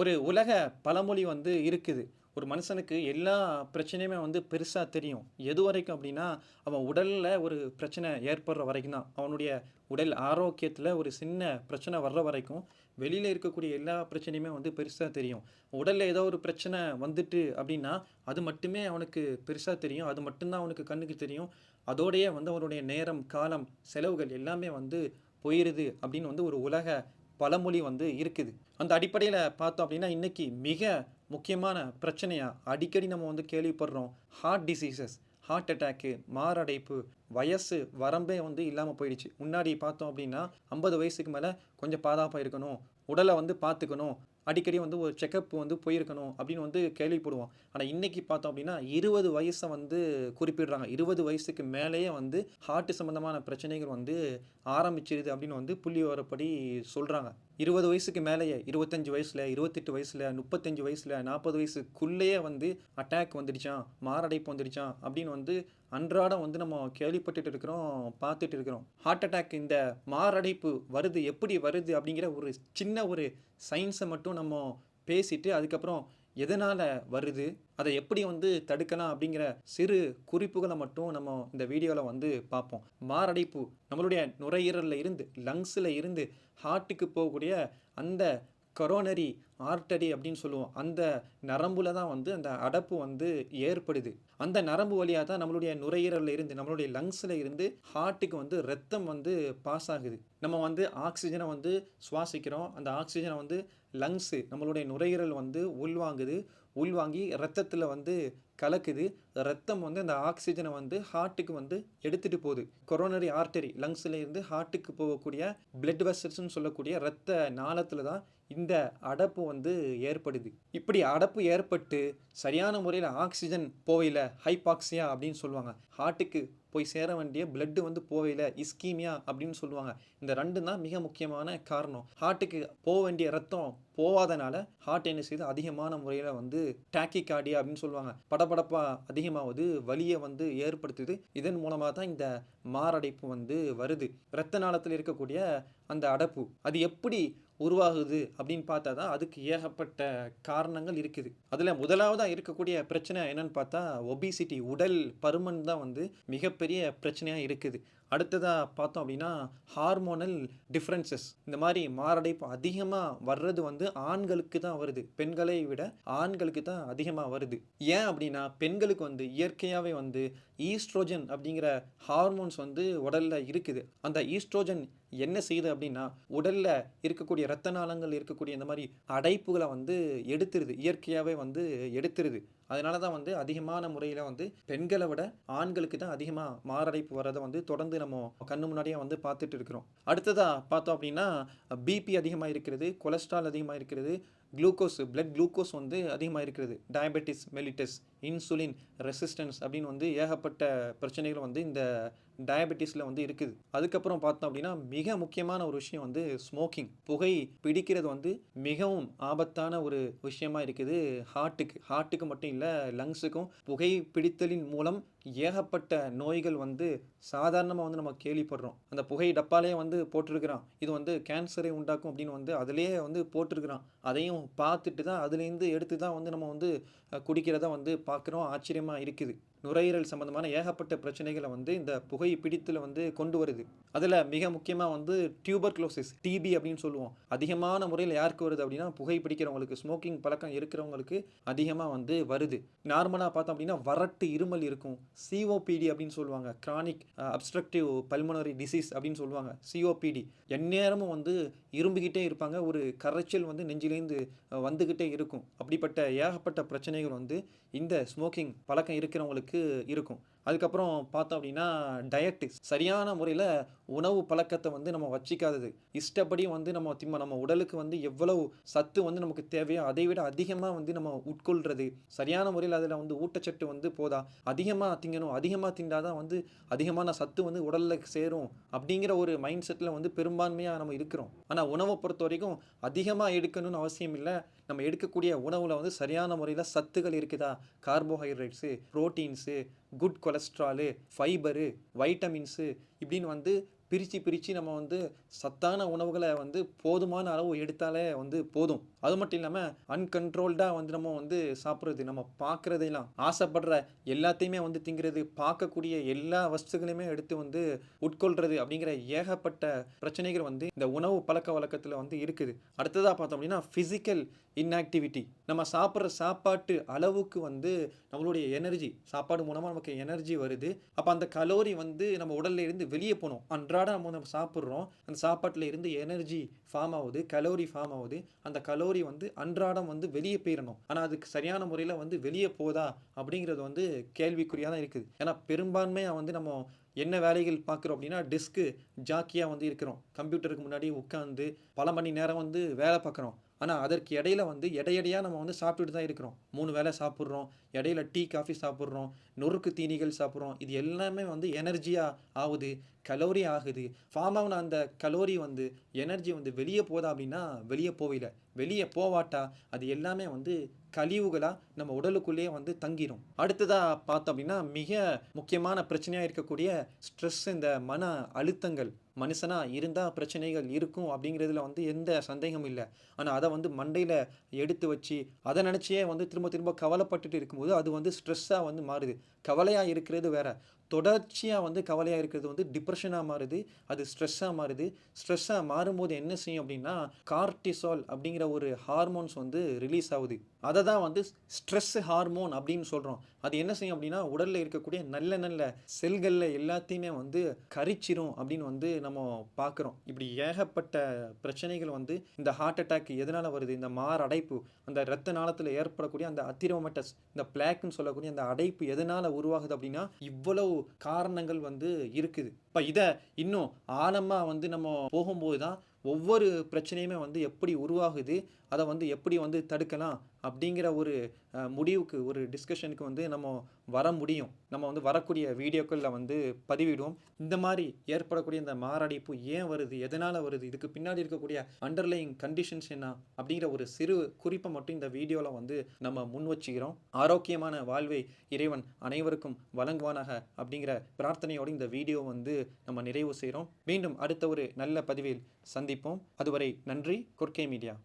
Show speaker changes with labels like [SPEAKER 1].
[SPEAKER 1] ஒரு உலக பழமொழி வந்து இருக்குது. ஒரு மனுஷனுக்கு எல்லா பிரச்சனையுமே வந்து பெருசாக தெரியும். எது வரைக்கும் அப்படின்னா அவன் உடலில் ஒரு பிரச்சனை ஏற்படுற வரைக்கும் தான். அவனுடைய உடல் ஆரோக்கியத்தில் ஒரு சின்ன பிரச்சனை வர்ற வரைக்கும் வெளியில் இருக்கக்கூடிய எல்லா பிரச்சனையுமே வந்து பெருசாக தெரியும். உடலில் ஏதோ ஒரு பிரச்சனை வந்துட்டு அப்படின்னா அது மட்டுமே அவனுக்கு பெருசாக தெரியும். அது மட்டும்தான் அவனுக்கு கண்ணுக்கு தெரியும். அதோடையே வந்து அவனுடைய நேரம் காலம் செலவுகள் எல்லாமே வந்து போயிடுது அப்படின்னு வந்து ஒரு உலக பழமொழி வந்து இருக்குது. அந்த அடிப்படையில் பார்த்தோம் அப்படின்னா இன்றைக்கி மிக முக்கியமான பிரச்சனையாக அடிக்கடி நம்ம வந்து கேள்விப்படுறோம் ஹார்ட் டிசீசஸ் ஹார்ட் அட்டாக்கு மாரடைப்பு வயசு வரம்பே வந்து இல்லாமல் போயிடுச்சு. முன்னாடி பார்த்தோம் அப்படின்னா ஐம்பது வயசுக்கு மேலே கொஞ்சம் பாதுகாப்பாக இருக்கணும். உடலை வந்து பார்த்துக்கணும். அடிக்கடி வந்து ஒரு செக்கப் வந்து போயிருக்கணும் அப்படின்னு வந்து கேள்விப்படுவோம். ஆனால் இன்னைக்கு பார்த்தோம் அப்படின்னா இருபது வயசை வந்து குறிப்பிடுறாங்க. இருபது வயசுக்கு மேலேயே வந்து ஹார்ட் சம்மந்தமான பிரச்சனைகள் வந்து ஆரம்பிச்சிருது அப்படின்னு வந்து புள்ளி வரப்படி சொல்கிறாங்க இருபது வயசுக்கு மேலேயே இருபத்தஞ்சி வயசில் இருபத்தெட்டு வயசில் முப்பத்தஞ்சு வயசில் நாற்பது வயசுக்குள்ளேயே வந்து அட்டாக் வந்துடுச்சான் மாரடைப்பு வந்துடுச்சான் அப்படின்னு வந்து அன்றாடம் வந்து நம்ம கேள்விப்பட்டுட்டு இருக்கிறோம் பார்த்துட்டு இருக்கிறோம். ஹார்ட் அட்டாக் இந்த மாரடைப்பு வருது எப்படி வருது அப்படிங்கிற ஒரு சின்ன ஒரு சயின்ஸை மட்டும் நம்ம பேசிட்டு அதுக்கப்புறம் எதனால் வருது அதை எப்படி வந்து தடுக்கலாம் அப்படிங்கிற சிறு குறிப்புகளை மட்டும் நம்ம இந்த வீடியோவில் வந்து பார்ப்போம். மாரடைப்பு நம்மளுடைய நுரையீரலில் இருந்து லங்ஸில் இருந்து ஹார்ட்டுக்கு போகக்கூடிய அந்த கரோனரி ஆர்டரி அப்படின்னு சொல்லுவோம். அந்த நரம்பில் தான் வந்து அந்த அடப்பு வந்து ஏற்படுது. அந்த நரம்பு வழியாக தான் நம்மளுடைய நுரையீரலில் இருந்து நம்மளுடைய லங்ஸில் இருந்து ஹார்ட்டுக்கு வந்து ரத்தம் வந்து பாஸ் ஆகுது. நம்ம வந்து ஆக்சிஜனை வந்து சுவாசிக்கிறோம். அந்த ஆக்சிஜனை வந்து லங்ஸு நம்மளுடைய நுரையீரல் வந்து உள்வாங்குது. உள்வாங்கி ரத்தத்தில் வந்து கலக்குது ரத்தம் வந்து அந்த ஆக்சிஜனை வந்து ஹார்ட்டுக்கு வந்து எடுத்துகிட்டு போகுது. கொரோனரி ஆர்டரி லங்ஸில் இருந்து ஹார்ட்டுக்கு போகக்கூடிய பிளட் வெசல்ஸ்னு சொல்லக்கூடிய ரத்த நாளத்தில் தான் இந்த அடப்பு வந்து ஏற்படுது. இப்படி அடப்பு ஏற்பட்டு சரியான முறையில் ஆக்சிஜன் போவையில் ஹைபாக்சியா அப்படின்னு சொல்லுவாங்க. ஹார்ட்டுக்கு போய் சேர வேண்டிய பிளட்டு வந்து போவையில் இஸ்கீமியா அப்படின்னு சொல்லுவாங்க. இந்த ரெண்டு தான் மிக முக்கியமான காரணம். ஹார்ட்டுக்கு போக வேண்டிய ரத்தம் போவாதனால ஹார்ட் என்ன செய்யுது அதிகமான முறையில் வந்து டாக்கி கார்டியா அப்படின்னு சொல்லுவாங்க. படபடப்பாக அதிகமாகுது வலியை வந்து ஏற்படுத்துது. இதன் மூலமாக தான் இந்த மாரடைப்பு வந்து வருது. இரத்த நாளத்தில் இருக்கக்கூடிய அந்த அடப்பு. அது எப்படி உருவாகுது அப்படின்னு பார்த்தா தான் அதுக்கு ஏகப்பட்ட காரணங்கள் இருக்குது. அதில் முதலாவதாக இருக்கக்கூடிய பிரச்சனை என்னன்னு பார்த்தா ஒபிசிட்டி உடல் பருமன் தான் வந்து மிகப்பெரிய பிரச்சனையாக இருக்குது. அடுத்ததாக பார்த்தோம் அப்படின்னா ஹார்மோனல் டிஃப்ரென்சஸ் இந்த மாதிரி மாரடைப்பு அதிகமாக வர்றது வந்து ஆண்களுக்கு தான் வருது. பெண்களை விட ஆண்களுக்கு தான் அதிகமாக வருது. ஏன் அப்படின்னா பெண்களுக்கு வந்து இயற்கையாகவே வந்து ஈஸ்ட்ரோஜன் அப்படிங்கிற ஹார்மோன்ஸ் வந்து உடலில் இருக்குது. அந்த ஈஸ்ட்ரோஜன் என்ன செய்யுது அப்படின்னா உடலில் இருக்கக்கூடிய இரத்த நாளங்கள் இருக்கக்கூடிய இந்த மாதிரி அடைப்புகளை வந்து எடுத்துருது. இயற்கையாகவே வந்து எடுத்துருது. அதனால தான் வந்து அதிகமான முறையில் வந்து பெண்களை விட ஆண்களுக்கு தான் அதிகமாக மாரடைப்பு வரதை வந்து தொடர்ந்து நம்ம கண்ணு முன்னாடியே வந்து பார்த்துட்டு இருக்கிறோம். அடுத்ததாக பார்த்தோம் அப்படின்னா பிபி அதிகமாக இருக்கிறது கொலஸ்ட்ரால் அதிகமாக இருக்கிறது குளுக்கோஸ் பிளட் குளுக்கோஸ் வந்து அதிகமாக இருக்கிறது. டயபெட்டிஸ் மெலிட்டஸ் இன்சுலின் ரெசிஸ்டன்ஸ் அப்படின்னு வந்து ஏகப்பட்ட பிரச்சனைகள் வந்து இந்த டயபெட்டிஸில் வந்து இருக்குது. அதுக்கப்புறம் பார்த்தோம் அப்படின்னா மிக முக்கியமான ஒரு விஷயம் வந்து ஸ்மோக்கிங் புகை பிடிக்கிறது வந்து மிகவும் ஆபத்தான ஒரு விஷயமா இருக்குது. ஹார்ட்டுக்கு ஹார்ட்டுக்கு மட்டும் இல்லை லங்ஸுக்கும் புகை பிடித்தலின் மூலம் ஏகப்பட்ட நோய்கள் வந்து சாதாரணமாக வந்து நம்ம கேள்விப்படுறோம். அந்த புகை டப்பாலே வந்து போட்டிருக்கிறான். இது வந்து கேன்சரை உண்டாக்கும் அப்படின்னு வந்து அதுலேயே வந்து போட்டிருக்கிறான். அதையும் பார்த்துட்டு தான் அதுலேருந்து எடுத்து தான் வந்து நம்ம வந்து குடிக்கிறதா வந்து பார்க்குறோம். ஆச்சரியமாக இருக்குது. நுரையீரல் சம்மந்தமான ஏகப்பட்ட பிரச்சனைகளை வந்து இந்த புகை பிடித்தில் வந்து கொண்டு வருது. அதில் மிக முக்கியமாக வந்து டியூபர் க்ளோசிஸ் டிபி அப்படின்னு சொல்லுவோம். அதிகமான முறையில் யாருக்கு வருது அப்படின்னா புகை பிடிக்கிறவங்களுக்கு ஸ்மோக்கிங் பழக்கம் இருக்கிறவங்களுக்கு அதிகமாக வந்து வருது. நார்மலாக பார்த்தோம் அப்படின்னா வறட்டு இருமல் இருக்கும். சிஓபிடி அப்படின்னு சொல்லுவாங்க. கிரானிக் அப்ஸ்ட்ரக்டிவ் பல்மனரி டிசீஸ் அப்படின்னு சொல்லுவாங்க. சிஓபிடி எந்நேரமும் வந்து இரும்பிக்கிட்டே இருப்பாங்க. ஒரு கரைச்சல் வந்து நெஞ்சிலேருந்து வந்துக்கிட்டே இருக்கும். அப்படிப்பட்ட ஏகப்பட்ட பிரச்சனைகள் வந்து இந்த ஸ்மோக்கிங் பழக்கம் இருக்கிறவங்களுக்கு இருக்கும். அதுக்கப்புறம் பார்த்தோம் அப்படின்னா டயட்டு சரியான முறையில் உணவு பழக்கத்தை வந்து நம்ம வச்சிக்காதது. இஷ்டப்படி வந்து நம்ம திம்ம நம்ம உடலுக்கு வந்து எவ்வளவு சத்து வந்து நமக்கு தேவையோ அதை விட அதிகமாக வந்து நம்ம உட்கொள்கிறது சரியான முறையில் அதில் வந்து ஊட்டச்சத்து வந்து போதா? அதிகமாக திங்கணும் அதிகமாக திண்டாதான் வந்து அதிகமான சத்து வந்து உடலில் சேரும் அப்படிங்கிற ஒரு மைண்ட் செட்டில் வந்து பெரும்பான்மையாக நம்ம இருக்கிறோம். ஆனால் உணவை பொறுத்த வரைக்கும் அதிகமாக எடுக்கணும்னு அவசியம் இல்லை. நம்ம எடுக்கக்கூடிய உணவில் வந்து சரியான முறையில் சத்துக்கள் இருக்குதா? Carbohydrates proteins good cholesterol fibre vitamins இப்படின்னு வந்து பிரித்து பிரித்து நம்ம வந்து சத்தான உணவுகளை வந்து போதுமான அளவு எடுத்தாலே வந்து போதும். அது மட்டும் இல்லாமல் அன்கண்ட்ரோல்டாக வந்து நம்ம வந்து சாப்பிட்றது நம்ம பார்க்குறதெல்லாம் ஆசைப்படுற எல்லாத்தையுமே வந்து திங்கிறது பார்க்கக்கூடிய எல்லா வஸ்துகளையுமே எடுத்து வந்து உட்கொள்கிறது அப்படிங்கிற ஏகப்பட்ட பிரச்சனைகள் வந்து இந்த உணவு பழக்க வழக்கத்தில் வந்து இருக்குது. அடுத்ததாக பார்த்தோம் அப்படின்னா ஃபிசிக்கல் இன்ஆக்டிவிட்டி நம்ம சாப்பிட்ற சாப்பாட்டு அளவுக்கு வந்து நம்மளுடைய எனர்ஜி சாப்பாடு மூலமாக நமக்கு எனர்ஜி வருது. அப்போ அந்த கலோரி வந்து நம்ம உடல்ல இருந்து வெளியே போகணும் அன்றாடம் நம்ம நம்ம சாப்பிட்றோம். அந்த சாப்பாட்டில் இருந்து எனர்ஜி ஃபார்ம் ஆகுது கலோரி ஃபார்ம் ஆகுது. அந்த கலோரி வந்து அன்றாடம் வந்து வெளியே போயிடணும் ஆனால் அதுக்கு சரியான முறையில் வந்து வெளியே போதா அப்படிங்கிறது வந்து கேள்விக்குறியாக தான் இருக்குது. ஏன்னா பெரும்பான்மையாக வந்து நம்ம என்ன வேலைகள் பார்க்குறோம் அப்படின்னா டெஸ்க்கு ஜாக்கியாக வந்து இருக்கிறோம். கம்ப்யூட்டருக்கு முன்னாடி உட்காந்து பல மணி நேரம் வந்து வேலை பார்க்குறோம். ஆனால் அதற்கு இடையில வந்து இடையடையாக நம்ம வந்து சாப்பிட்டுட்டு தான் இருக்கிறோம். மூணு வேளை சாப்பிட்றோம். இடையில டீ காஃபி சாப்பிட்றோம் நொறுக்கு தீனிகள் சாப்பிட்றோம் இது எல்லாமே வந்து எனர்ஜியாக ஆகுது கலோரி ஆகுது. ஃபார்ம் ஆகின அந்த கலோரி வந்து எனர்ஜி வந்து வெளியே போதா அப்படின்னா வெளியே போகல வெளியே போவாட்டா அது எல்லாமே வந்து கழிவுகளாக நம்ம உடலுக்குள்ளேயே வந்து தங்கிடும் அடுத்ததாக பார்த்தோம் அப்படின்னா மிக முக்கியமான பிரச்சனையாக இருக்கக்கூடிய ஸ்ட்ரெஸ் இந்த மன அழுத்தங்கள். மனுஷனாக இருந்தால் பிரச்சனைகள் இருக்கும் அப்படிங்கிறதுல வந்து எந்த சந்தேகமும் இல்லை. ஆனால் அதை வந்து மண்டையில் எடுத்து வச்சு அதை நினச்சியே வந்து திரும்ப திரும்ப கவலைப்பட்டுட்டு இருக்கும்போது அது வந்து ஸ்ட்ரெஸ்ஸாக வந்து மாறுது. கவலையாக இருக்கிறது வேற. தொடர்ச்சியாக வந்து கவலையாக இருக்கிறது வந்து டிப்ரெஷனாக மாறுது அது ஸ்ட்ரெஸ்ஸாக மாறுது. ஸ்ட்ரெஸ்ஸாக மாறும்போது என்ன செய்யும் அப்படின்னா கார்டிசால் அப்படிங்கிற ஒரு ஹார்மோன்ஸ் வந்து ரிலீஸ் ஆகுது. அதை தான் வந்து ஸ்ட்ரெஸ் ஹார்மோன் அப்படின்னு சொல்கிறோம் அது என்ன செய்யும் அப்படின்னா உடலில் இருக்கக்கூடிய நல்ல நல்ல செல்களில் எல்லாத்தையுமே வந்து கரிச்சிரும் அப்படின்னு வந்து நம்ம பார்க்குறோம். இப்படி ஏகப்பட்ட பிரச்சனைகள் வந்து இந்த ஹார்ட் அட்டாக் எதனால் வருது? இந்த மாரடைப்பு அந்த இரத்த நாளத்தில் ஏற்படக்கூடிய அந்த அத்திரமட்ட இந்த பிளாக்னு சொல்லக்கூடிய அந்த அடைப்பு எதனால் உருவாகுது அப்படின்னா இவ்வளவு காரணங்கள் வந்து இருக்குது. இப்போ இதை இன்னும் ஆழமாக வந்து நம்ம போகும்போது தான் ஒவ்வொரு பிரச்சனையுமே வந்து எப்படி உருவாகுது அதை வந்து எப்படி வந்து தடுக்கலாம் அப்படிங்கிற ஒரு முடிவுக்கு ஒரு டிஸ்கஷனுக்கு வந்து நம்ம வர முடியும். நம்ம வந்து வரக்கூடிய வீடியோக்களில் வந்து பதிவிடுவோம். இந்த மாதிரி ஏற்படக்கூடிய இந்த மாரடைப்பு ஏன் வருது? எதனால் வருது? இதுக்கு பின்னாடி இருக்கக்கூடிய அண்டர்லைங் கண்டிஷன்ஸ் என்ன? அப்படிங்கிற ஒரு சிறு குறிப்பை மட்டும் இந்த வீடியோவில் வந்து நம்ம முன் வச்சுக்கிறோம். ஆரோக்கியமான வாழ்வை இறைவன் அனைவருக்கும் வழங்குவானாக அப்படிங்கிற பிரார்த்தனையோடு இந்த வீடியோ வந்து நம்ம நிறைவு செய்கிறோம் மீண்டும் அடுத்த ஒரு நல்ல பதிவில் சந்திப்போம். அதுவரை நன்றி. கொர்க்கே மீடியா.